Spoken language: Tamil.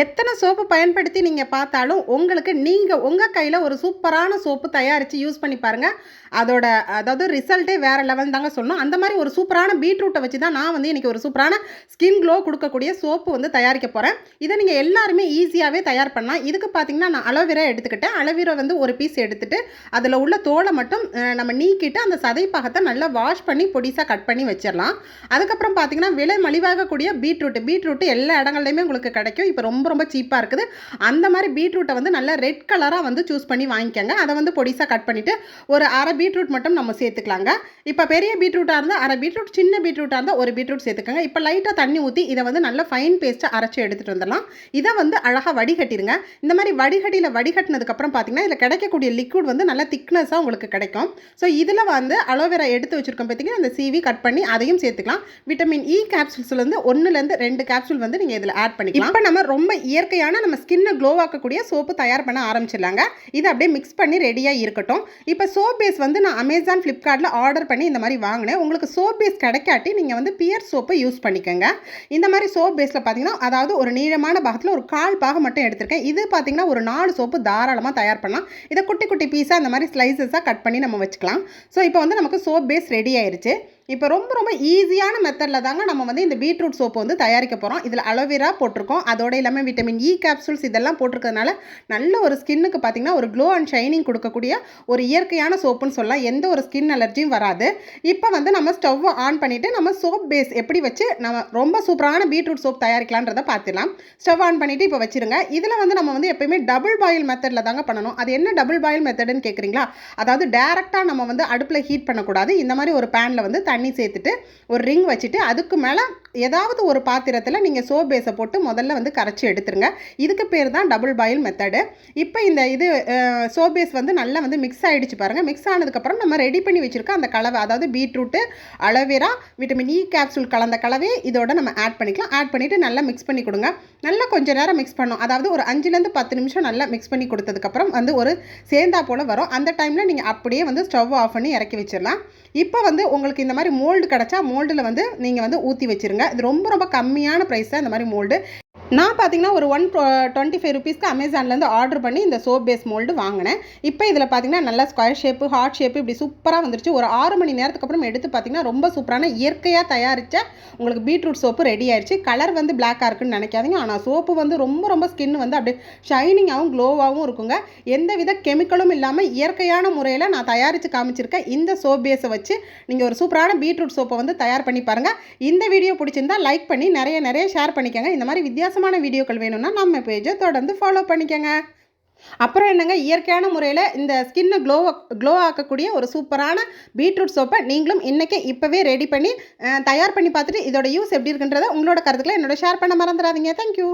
எத்தனை சோப்பு பயன்படுத்தி நீங்கள் பார்த்தாலும் உங்களுக்கு நீங்கள் உங்கள் கையில் ஒரு சூப்பரான சோப்பு தயாரித்து யூஸ் பண்ணி பாருங்கள் அதோட அதாவது ரிசல்ட்டே வேறு லெவல் தாங்க சொல்லணும். அந்த மாதிரி ஒரு சூப்பரான பீட்ரூட்டை வச்சு தான் நான் வந்து இன்றைக்கி ஒரு சூப்பரான ஸ்கின் க்ளோ கொடுக்கக்கூடிய சோப்பு வந்து தயாரிக்க போகிறேன் இதை நீங்கள் எல்லாருமே ஈஸியாகவே தயார் பண்ணலாம். இதுக்கு பார்த்தீங்கன்னா நான் அலோவேரா எடுத்துக்கிட்டேன். அலோவேரா வந்து ஒரு பீஸ் எடுத்துகிட்டு அதில் உள்ள தோலை மட்டும் நம்ம நீக்கிட்டு அந்த சதை பாகத்தை நல்லா வாஷ் பண்ணி பொடிசாக கட் பண்ணி வச்சிடலாம். அதுக்கப்புறம் பார்த்தீங்கன்னா விலை மலிவாகக்கூடிய பீட்ரூட் பீட்ரூட் எல்லா இடங்கள்லையுமே உங்களுக்கு கிடைக்கும். இப்போ ரொம்ப ரொம்ப சீப்பாக இருக்குது. அந்த மாதிரி பீட்ரூட்டை வந்து நல்லா ரெட் கலராக வந்து சூஸ் பண்ணி வாங்கிக்கோங்க. அதை வந்து பொடிசாக கட் பண்ணிவிட்டு ஒரு அரை பீட்ரூட் மட்டும் நம்ம சேர்த்துக்கலாங்க. இப்போ பெரிய பீட்ரூட்டாக இருந்தால் அரை பீட்ரூட் சின்ன பீட்ரூட்டாக இருந்தால் ஒரு பீட்ரூட் சேர்த்துக்கோங்க. இப்போ லைட்டாக தண்ணி ஊற்றி இதை வந்து நல்லா ஃபைன் பேஸ்ட்டாக அரைச்சி எடுத்துகிட்டு வந்துடலாம். இதை வந்து அழகாக வடிகட்டிடுங்க இந்த மாதிரி வடிகட்டியில் வடிகட்டினதுக்கப்புறம் பார்த்தீங்கன்னா இதில் கிடைக்கக்கூடிய லிக்விட் வந்து நல்லா திக்னஸாக உங்களுக்கு கிடைக்கும். ஸோ இதில் வந்து அலோவேரா எடுத்து வச்சுருக்கோம் பார்த்தீங்கன்னா அந்த சீவி கட் பண்ணி அதையும் சேர்த்துக்கலாம். விட்டமின் e இ கேப்சூல்ஸ்லேருந்து ஒன்றுலேருந்து ரெண்டு கேப்சூல் வந்து நீங்கள் இதில் ஆட் பண்ணிக்கலாம். இப்போ நம்ம ரொம்ப இயற்கையான நம்ம ஸ்கின்னை க்ளோவாக்கக்கூடிய சோப்பு தயார் பண்ண ஆரம்பிச்சிடலாங்க. இதை அப்படியே மிக்ஸ் பண்ணி ரெடியாக இருக்கட்டும். இப்போ சோப் பேஸ் வந்து நான் அமேசான் ஃப்ளிப்கார்ட்டில் ஆர்டர் பண்ணி இந்த மாதிரி வாங்கினேன். உங்களுக்கு சோப் பேஸ் கிடைக்காட்டி நீங்கள் வந்து பியர் சோப்பை யூஸ் பண்ணிக்கோங்க. இந்த மாதிரி சோப் பேஸில் பார்த்தீங்கன்னா அதாவது ஒரு நீளமான பாகத்தில் ஒரு கால் பாகம் மட்டும் எடுத்திருக்கேன். இது பார்த்தீங்கன்னா ஒரு நாலு சோப்பு தாராளமாக தயார் பண்ணலாம். இதை குட்டி குட்டி பீஸாக இந்த மாதிரி ஸ்லைசஸாக கட் பண்ணி நம்ம வச்சுக்கலாம். ஸோ இப்போ வந்து நமக்கு சோப் பேஸ் ரெடி ஆயிடுச்சு இப்போ ரொம்ப ரொம்ப ஈஸியான மெத்தடில் தாங்க நம்ம வந்து இந்த பீட்ரூட் சோப்பு வந்து தயாரிக்க போகிறோம் இதில் அலோவேரா போட்டிருக்கோம். அதோட இல்லாமல் விட்டமின் இ கேப்சூல்ஸ் இதெல்லாம் போட்டிருக்கிறதுனால நல்ல ஒரு ஸ்கின்னுக்கு பார்த்தீங்கன்னா ஒரு க்ளோ அண்ட் ஷைனிங் கொடுக்கக்கூடிய ஒரு இயற்கையான சோப்புன்னு சொல்லலாம். எந்த ஒரு ஸ்கின் அலர்ஜியும் வராது. இப்போ வந்து நம்ம ஸ்டவ் ஆன் பண்ணிவிட்டு நம்ம சோப் பேஸ் எப்படி வச்சு நம்ம ரொம்ப சூப்பரான பீட்ரூட் சோப் தயாரிக்கலான்றதை பார்த்துலாம் ஸ்டவ் ஆன் பண்ணிவிட்டு இப்போ வச்சிருங்க. இதில் வந்து நம்ம வந்து எப்பயுமே டபுள் பாயில் மெத்தடில் தாங்க பண்ணணும். அது என்ன டபுள் பாயில் மெத்தடுன்னு கேட்குறீங்களா அதாவது டேரெக்டாக நம்ம வந்து அடுப்பில் ஹீட் பண்ணக்கூடாது. இந்த மாதிரி ஒரு பேனில் வந்து தண்ணி சேர்த்துட்டு ஒரு ரிங் வச்சுட்டு அதுக்கு மேலே ஏதாவது ஒரு பாத்திரத்தில் நீங்கள் சோப் பேஸை போட்டு முதல்ல வந்து கரைச்சி எடுத்துருங்க. இதுக்கு பேர் தான் டபுள் பாயில் மெத்தடு இப்போ இந்த இது சோப் பேஸ் வந்து நல்லா வந்து மிக்ஸ் ஆகிடுச்சு பாருங்கள் மிக்ஸ் ஆனதுக்கப்புறம் நம்ம ரெடி பண்ணி வச்சுருக்க அந்த கலவை அதாவது beetroot aloe vera vitamin E capsule கலந்த கலவையை இதோட நம்ம ஆட் பண்ணிக்கலாம். ஆட் பண்ணிவிட்டு நல்லா மிக்ஸ் பண்ணி கொடுங்க. நல்லா கொஞ்சம் நேரம் மிக்ஸ் பண்ணும் அதாவது ஒரு அஞ்சுலேருந்து பத்து நிமிஷம் நல்லா மிக்ஸ் பண்ணி கொடுத்ததுக்கப்புறம் வந்து ஒரு சேந்தா போல் வரும். அந்த டைமில் நீங்கள் அப்படியே வந்து ஸ்டவ் ஆஃப் பண்ணி இறக்கி வச்சிடலாம் இப்போ வந்து உங்களுக்கு இந்த மாதிரி மோல்டு கிடச்சா மோல்டில் வந்து நீங்கள் வந்து ஊற்றி வச்சிருங்க. இது ரொம்ப ரொம்ப கம்மியான ப்ரைஸ் இந்த மாதிரி மோல்டு நான் பார்த்தீங்கன்னா ஒரு ஒன் டுவெண்ட்டி ஃபைவ் ருபீஸ்க்கு அமேசான்லேருந்து ஆர்டர் பண்ணி இந்த சோப் பேஸ் மோல்டு வாங்கினேன். இப்போ இதில் பார்த்தீங்கன்னா நல்லா ஸ்கொயர் ஷேப்பு ஹார்ட் ஷேப்பு இப்படி சூப்பராக வந்துருச்சு. ஒரு ஆறு மணி நேரத்துக்கு அப்புறம் எடுத்து பார்த்தீங்கன்னா ரொம்ப சூப்பரான இயற்கையாக தயாரித்த உங்களுக்கு பீட்ரூட் சோப்பு ரெடி ஆயிடுச்சு கலர் வந்து பிளாக்காக இருக்குன்னு நினைக்காதீங்க. ஆனால் சோப்பு வந்து ரொம்ப ரொம்ப ஸ்கின் வந்து அப்படியே ஷைனிங்காகவும் க்ளோவாகவும் இருக்குங்க. எந்த வித கெமிக்கலும் இல்லாமல் இயற்கையான முறையில் நான் தயாரித்து காமிச்சிருக்கேன். இந்த சோப் பேஸை வச்சு நீங்கள் ஒரு சூப்பரான பீட்ரூட் சோப்பை வந்து தயார் பண்ணி பாருங்கள் இந்த வீடியோ பிடிச்சிருந்தா லைக் பண்ணி நிறைய நிறைய ஷேர் பண்ணிக்கோங்க. இந்த மாதிரி வித்தியாசம் வித்தியாசமான வீடியோக்கள் வேணும்னா நம்ம பேஜை தொடர்ந்து ஃபாலோ பண்ணிக்கோங்க. அப்புறம் என்னங்க? இயற்கையான முறையில் இந்த ஸ்கின்னை க்ளோ க்ளோ ஆக்கக்கூடிய ஒரு சூப்பரான பீட்ரூட் சோப்பை நீங்களும் இன்றைக்கே இப்போவே ரெடி பண்ணி தயார் பண்ணி பார்த்துட்டு இதோட யூஸ் எப்படி இருக்குன்றதை உங்களோட கருத்துக்களை என்னோட ஷேர் பண்ண மறந்துடாதீங்க. தேங்க்யூ